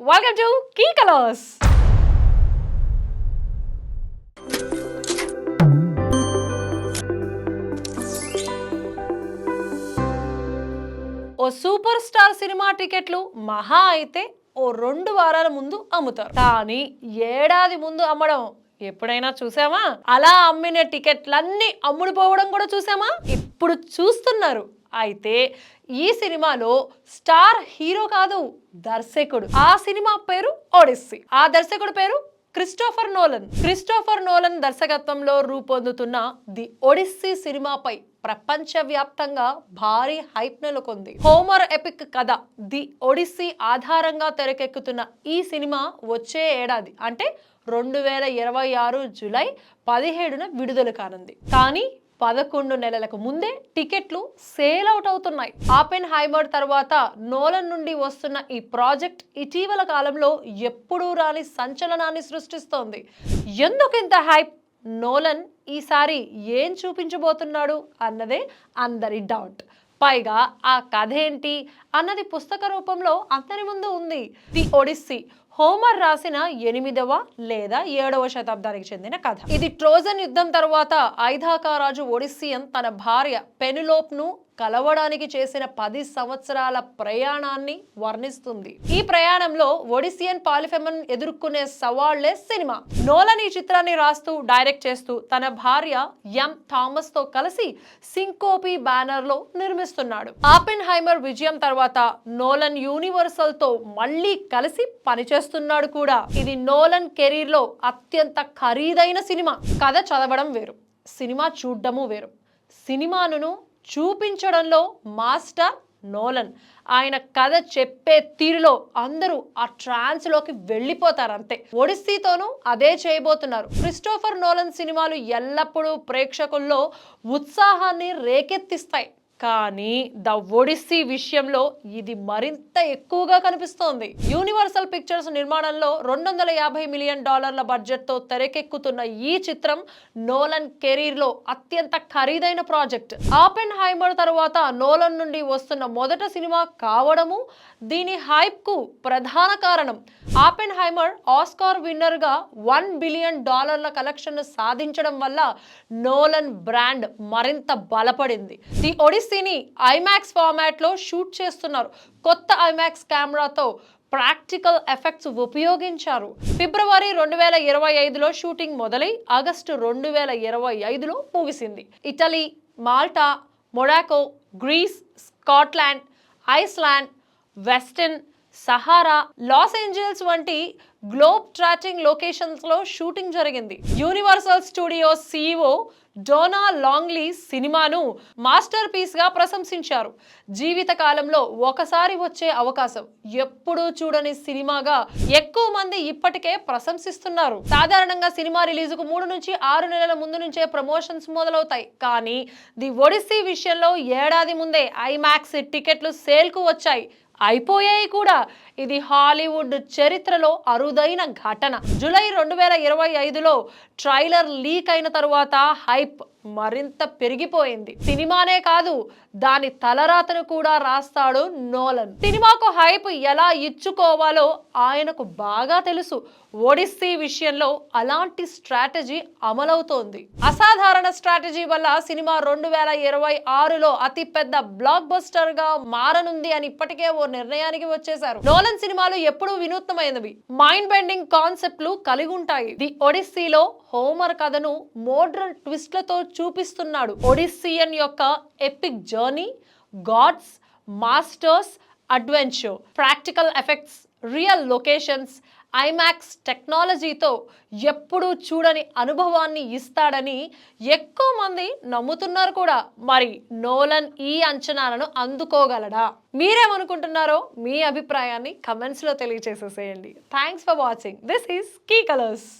Welcome to key colours ఓ super star cinema టికెట్లు మహా అయితే ఓ రెండు వారాల ముందు అమ్ముతారు. కానీ ఏడాది ముందు అమ్మడం ఎప్పుడైనా చూసామా? అలా అమ్మిన టికెట్లన్నీ అమ్ముడుపోవడం కూడా చూసామా? ఇప్పుడు చూస్తున్నారు. అయితే ఈ సినిమాలో స్టార్ హీరో కాదు దర్శకుడు. ఆ సినిమా పేరు ఒడిస్సీ. ఆ దర్శకుడు పేరు క్రిస్టోఫర్ నోలన్. క్రిస్టోఫర్ నోలన్ దర్శకత్వంలో రూపొందుతున్న ది ఒడిస్సీ సినిమాపై ప్రపంచవ్యాప్తంగా భారీ హైప్ నెలకొంది. హోమర్ ఎపిక్ కథ ది ఒడిస్సీ ఆధారంగా తెరకెక్కుతున్న ఈ సినిమా వచ్చే ఏడాది అంటే రెండు వేల ఇరవై ఆరు జులై పదిహేడున విడుదల కానుంది. కానీ పదకొండు నెలలకు ముందే టికెట్లు సేల్ అవుట్ అవుతున్నాయి. ఆపెన్ హైమర్ తర్వాత నోలన్ నుండి వస్తున్న ఈ ప్రాజెక్ట్ ఇటీవల కాలంలో ఎప్పుడూ రాని సంచలనాన్ని సృష్టిస్తోంది. ఎందుకు ఇంత హైప్? నోలన్ ఈసారి ఏం చూపించబోతున్నాడు అన్నదే అందరి డౌట్. పైగా ఆ కథ ఏంటి అన్నది పుస్తక రూపంలో అందరి ముందు ఉంది. ది ఒడిస్సీ హోమర్ రాసిన ఎనిమిదవ లేదా ఏడవ శతాబ్దానికి చెందిన కథ. ఇది ట్రోజన్ యుద్ధం తర్వాత ఐధాకా రాజు ఒడిస్సియన్ తన భార్య పెనులోప్ను కలవడానికి చేసిన పది సంవత్సరాల ప్రయాణాన్ని వర్ణిస్తుంది. ఈ ప్రయాణంలో ఒడిసియన్ పాలిఫెమన్ ఎదుర్కొనే సవాళ్ళే సినిమా. నోలన్ ఈ చిత్రాన్ని రాస్తూ డైరెక్ట్ చేస్తూ తన భార్య ఎం. థామస్తో కలిసి సింకోపి బ్యానర్లో నిర్మిస్తున్నాడు. ఆపెన్ హైమర్ విజయం తర్వాత నోలన్ యూనివర్సల్తో మళ్ళీ కలిసి పనిచేస్తున్నాడు కూడా. ఇది నోలన్ కెరీర్లో అత్యంత ఖరీదైన సినిమా. కథ చదవడం వేరు సినిమా చూడడము వేరు. సినిమాను చూపించడంలో మాస్టర్ నోలన్. ఆయన కథ చెప్పే తీరులో అందరూ ఆ ట్రాన్స్లోకి వెళ్ళిపోతారు అంతే ఒడిస్సీతోనూ అదే చేయబోతున్నారు. క్రిస్టోఫర్ నోలన్ సినిమాలు ఎల్లప్పుడూ ప్రేక్షకుల్లో ఉత్సాహాన్ని రేకెత్తిస్తాయి. కానీ ద ఒడిస్సీ విషయంలో ఇది మరింత ఎక్కువగా కనిపిస్తోంది. యూనివర్సల్ పిక్చర్స్ నిర్మాణంలో రెండు వందల యాభై మిలియన్ డాలర్ల బడ్జెట్తో తెరకెక్కుతున్న ఈ చిత్రం నోలన్ కెరీర్లో అత్యంత ఖరీదైన ప్రాజెక్ట్. ఆపెన్ హైమర్ తర్వాత నోలన్ నుండి వస్తున్న మొదట సినిమా కావడము దీని హైప్కు ప్రధాన కారణం. ఆపెన్ హైమర్ ఆస్కార్ విన్నర్గా వన్ బిలియన్ డాలర్ల కలెక్షన్ సాధించడం వల్ల నోలన్ బ్రాండ్ మరింత బలపడింది. ది ఒడిస్సీని ఐమాక్స్ ఫార్మాట్లో షూట్ చేస్తున్నారు. కొత్త ఐమాక్స్ కెమెరాతో ప్రాక్టికల్ ఎఫెక్ట్స్ ఉపయోగించారు. ఫిబ్రవరి రెండు వేల ఇరవై ఐదులో షూటింగ్ మొదలై ఆగస్టు రెండు వేల ఇరవై ఐదులో ముగిసింది. Italy Malta Monaco Greece Scotland Iceland Western Sahara Los Angeles వంటి గ్లోబ్ ట్రాటింగ్ లొకేషన్స్లో షూటింగ్ జరిగింది. Universal Studio CEO Donna Langley సినిమాను మాస్టర్ పీస్గా ప్రశంసించారు. జీవిత కాలంలో ఒకసారి వచ్చే అవకాశం ఎప్పుడూ చూడని సినిమాగా ఎక్కువ మంది ఇప్పటికే ప్రశంసిస్తున్నారు. సాధారణంగా సినిమా రిలీజుకు మూడు నుంచి ఆరు నెలల ముందు నుంచే ప్రమోషన్స్ మొదలవుతాయి. కానీ ది ఒడిస్సీ విషయంలో ఏడాది ముందే ఐమాక్స్ టికెట్లు సేల్కు వచ్చాయి. అయిపోయాయి కూడా. ఇది హాలీవుడ్ చరిత్రలో అరుదైన ఘటన. జూలై రెండు వేల ఇరవై ఐదులో ట్రైలర్ లీక్ అయిన తరువాత హైప్ మరింత పెరిగిపోయింది. సినిమానే కాదు దాని తలరాతను కూడా రాస్తాడు నోలన్. సినిమాకు హైప్ ఎలా ఇచ్చుకోవాలో ఆయనకు బాగా తెలుసు. ఒడిస్సీ విషయంలో అలాంటి స్ట్రాటజీ అమలవుతోంది. అసాధారణ స్ట్రాటజీ వల్ల సినిమా రెండు వేల ఇరవై ఆరులో అతి పెద్ద బ్లాక్ బస్టర్గా మారనుంది అని ఇప్పటికే ఓ నిర్ణయానికి వచ్చేశారు. నోలన్ సినిమాలు ఎప్పుడూ వినూత్నమైనవి. మైండ్ బెండింగ్ కాన్సెప్ట్లు కలిగి ఉంటాయి ది ఒడిస్సీలో హోమర్ కథను మోడ్రన్ ట్విస్ట్లతో చూపిస్తున్నాడు. ఒడిస్సియన్ యొక్క epic journey gods masters adventure practical effects real locations IMAX టెక్నాలజీతో ఎప్పుడూ చూడని అనుభవాన్ని ఇస్తాడని ఎక్కువ మంది నమ్ముతున్నారు కూడా. మరి నోలన్ ఈ అంచనాలను అందుకోగలడా? మీరేమనుకుంటున్నారో మీ అభిప్రాయాన్ని కమెంట్స్లో తెలియజేసేసేయండి thanks for watching this is key colours